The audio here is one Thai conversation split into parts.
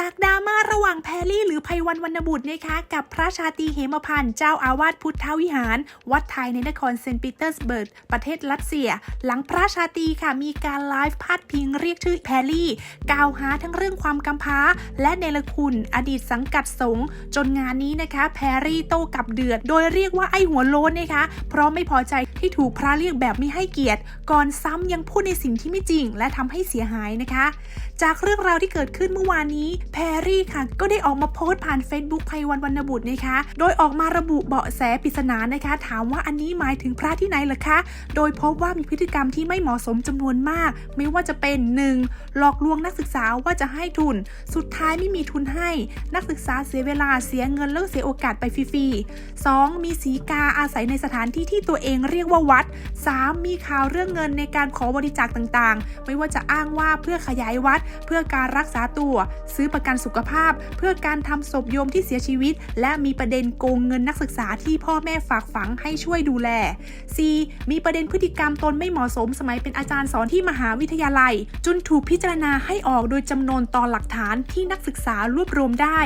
จากดราม่าระหว่างแพรรี่หรือไพวันวรรณบุตรนะคะกับพระชาตรีเหมพันธ์เจ้าอาวาสพุทธวิหาร วัดไทยในนครเซนต์ปีเตอร์สเบิร์กประเทศรัสเซีย หลังพระชาตรีค่ะมีการไลฟ์พาดพิงเรียกชื่อแพรรี่กล่าวหาทั้งเรื่องความกำพร้า และเนรคุณอดีตสังกัดสงฆ์จนงานนี้นะคะ แพรรี่โต้กลับเดือด โดยเรียกว่าไอ้หัวโลนนะคะ เพราะไม่พอใจที่ถูกพระเรียกแบบไม่ให้เกียรติ ก่อนซ้ำยังพูดในสิ่งที่ไม่จริง และทำให้เสียหายนะคะ จากเรื่องราวที่เกิดขึ้นเมื่อวานนี้แพรรี่ค่ะ ก็ได้ออกมาโพสต์ผ่าน Facebook ไพวันวรรณบุตรนะคะ โดยออกมาระบุเบาะแสปริศนานะคะ ถามว่าอันนี้หมายถึงพระที่ไหนเหรอคะ โดยพบว่ามีพฤติกรรมที่ไม่เหมาะสมจำนวนมาก ไม่ว่าจะเป็น 1. หลอกลวงนักศึกษาว่าจะให้ทุน สุดท้ายไม่มีทุนให้ นักศึกษาเสียเวลาเสียเงินแล้วเสียโอกาสไปฟรีๆ 2. มีสีกาอาศัยในสถานที่ที่ตัวเองเรียกว่าวัด 3. มีข่าวเรื่องเงินในการขอบริจาคต่างๆ ไม่ว่าจะอ้างว่าเพื่อขยายวัด เพื่อการรักษาตัวซื้อประกันสุขภาพ เพื่อการทำศพโยมที่เสียชีวิต และมีประเด็นโกงเงินนักศึกษาที่พ่อแม่ฝากฝังให้ช่วยดูแล 4. มีประเด็นพฤติกรรมตนไม่เหมาะสมสมัยเป็นอาจารย์สอนที่มหาวิทยาลัย จนถูกพิจารณาให้ออกโดยจำนวนต่อหลักฐานที่นักศึกษารวบรวมได้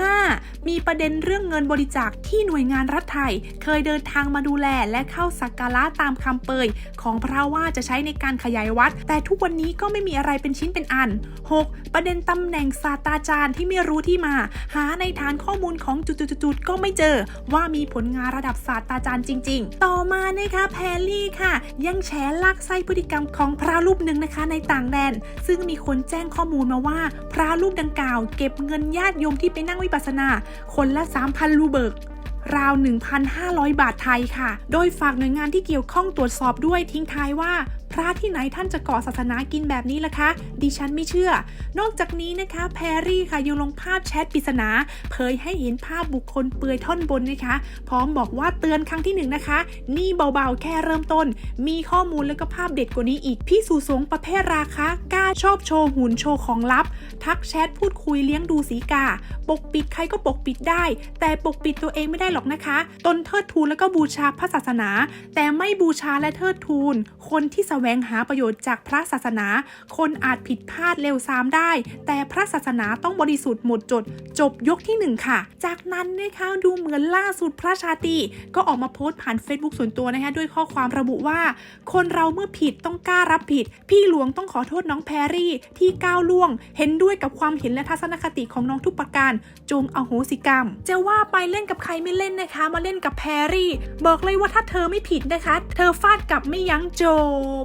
5. มีประเด็นเรื่องเงินบริจาคที่หน่วยงานรัฐไทย เคยเดินทางมาดูแลและเข้าสักการะตามคำเปย ของพระว่าจะใช้ในการขยายวัด แต่ทุกวันนี้ก็ไม่มีอะไรเป็นชิ้นเป็นอัน 6. ประเด็นตำแหน่งศาสตราจารย์ที่ไม่รู้ที่มา หาในฐานข้อมูลของจุดๆๆๆก็ไม่เจอ ว่ามีผลงานระดับศาสตราจารย์จริง ๆ ต่อมานะคะแพรลี่ค่ะ ยังแฉลักไส้พฤติกรรมของพระรูปหนึ่งนะคะในต่างแดน ซึ่งมีคนแจ้งข้อมูลมาว่า พระรูปดังกล่าว เก็บเงินญาติโยมที่ไปนั่งวิปัสสนา คนละ 3,000 รูเบิกราว 1,500 บาทไทยค่ะ โดยฝากหน่วยงานที่เกี่ยวข้องตรวจสอบด้วยทิ้งท้ายว่าพระที่ไหนท่านจะก่อศาสนากินแบบนี้ล่ะคะ ดิฉันไม่เชื่อ นอกจากนี้นะคะ แพรรี่ค่ะยังลงภาพแชทปริศนา เผยให้เห็นภาพบุคคลเปลือยท่อนบนนะคะ พร้อมบอกว่าเตือนครั้งที่หนึ่งนะคะ นี่เบาๆ แค่เริ่มต้น มีข้อมูลแล้วก็ภาพเด็ดกว่านี้อีก พี่สุสงประเภทราคะกล้าชอบโชว์หุ่นโชว์ของลับ ทักแชทพูดคุยเลี้ยงดูสีกา ปกปิดใครก็ปกปิดได้ แต่ปกปิดตัวเองไม่ได้หรอกนะคะ ตนเทิดทูนแล้วก็บูชาพระศาสนา แต่ไม่บูชาและเทิดทูนคนที่แสวงหาประโยชน์จากพระศาสนา คนอาจผิดพลาดเร็วซ้ำได้ แต่พระศาสนาต้องบริสุทธิ์หมดจด จบยกที่หนึ่งค่ะ จากนั้นนะคะดูเหมือนล่าสุดพระชาตรีก็ออกมาโพสต์ผ่าน Facebook ส่วนตัวนะคะด้วยข้อความระบุว่า คนเราเมื่อผิดต้องกล้ารับผิด พี่หลวงต้องขอโทษน้องแพรรี่ที่ก้าวล่วง เห็นด้วยกับความเห็นและทัศนคติของน้องทุกประการ จงอโหสิกรรม จะว่าไปเล่นกับใครไม่เล่นนะคะ มาเล่นกับแพรรี่ บอกเลยว่าถ้าเธอไม่ผิดนะคะ เธอฟาดกลับไม่ยั้งจบ